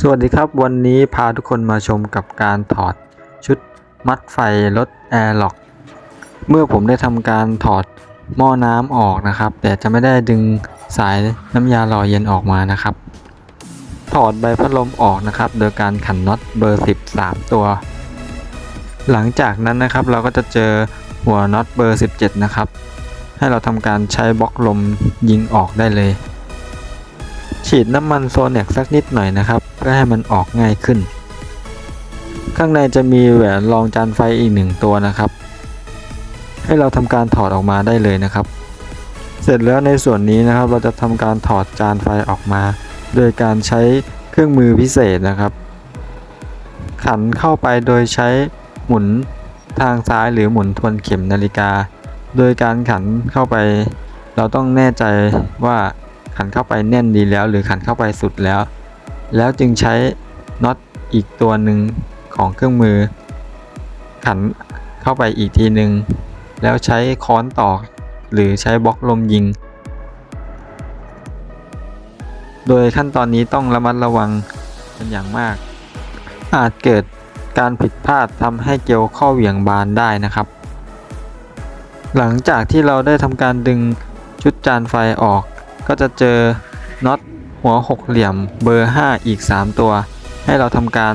สวัสดีครับวันนี้พาทุกคนมาชมกับการถอดชุดมัดไฟรถแอร์ล็อกเมื่อผมได้ทำการถอดหม้อน้ำออกนะครับ แต่จะไม่ได้ดึงสายน้ำยาหล่อเย็นออกมานะครับ ถอดใบพัดลมออกนะครับ โดยการขันน็อตเบอร์10 3ตัว หลังจากนั้นนะครับเราก็จะเจอหัวน็อตเบอร์ 17 นะครับ ให้เราทำการใช้บล็อกลมยิงออกได้เลย ฉีดน้ำมันโซเน็กสักนิดหน่อยนะครับ เพื่อให้มันออกง่ายขึ้น ข้างในจะมีแหวนรองจานไฟอีกหนึ่งตัวนะครับ ให้เราทำการถอดออกมาได้เลยนะครับ เสร็จแล้วในส่วนนี้นะครับ เราจะทำการถอดจานไฟออกมา โดยการใช้เครื่องมือพิเศษนะครับ ขันเข้าไปโดยใช้หมุนทางซ้ายหรือหมุนทวนเข็มนาฬิกา โดยการขันเข้าไป เราต้องแน่ใจว่า ขันเข้าไปแน่นดีแล้ว หรือขันเข้าไปสุดแล้ว แล้วจึงใช้น็อตอีกตัวหนึ่งของเครื่องมือ ขันเข้าไปอีกทีหนึ่งแล้วใช้ค้อนตอก หรือใช้บล็อกลมยิง โดยขั้นตอนนี้ต้องระมัดระวังเป็นอย่างมาก อาจเกิดการผิดพลาดทำให้เกลียวข้อเหวี่ยงบานได้นะครับ หลังจากที่เราได้ทำการดึงชุดจานไฟออก ก็จะเจอน็อตหัวหกเหลี่ยมเบอร์ 5 อีก 3 ตัว ให้เราทำการ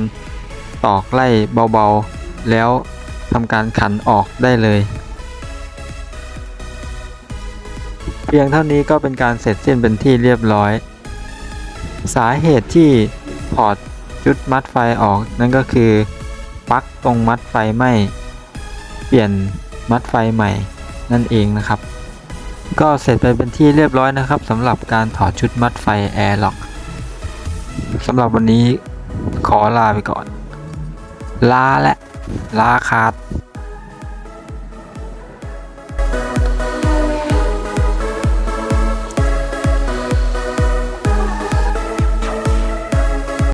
ตอกไล่เบาๆ แล้วทำการขันออกได้เลย เพียงเท่านี้ก็เป็นการเสร็จสิ้นเป็นที่เรียบร้อย สาเหตุที่ถอดชุดมัดไฟออกนั่นก็คือปลั๊กตรงมัดไฟไหม้เปลี่ยนมัดไฟใหม่นั่นเองนะครับ ก็เสร็จไปเป็นที่เรียบร้อยนะครับสำหรับการถอดชุดมัดไฟแอร์ล็อกสำหรับวันนี้ขอลาไปก่อน ลาและลาขาด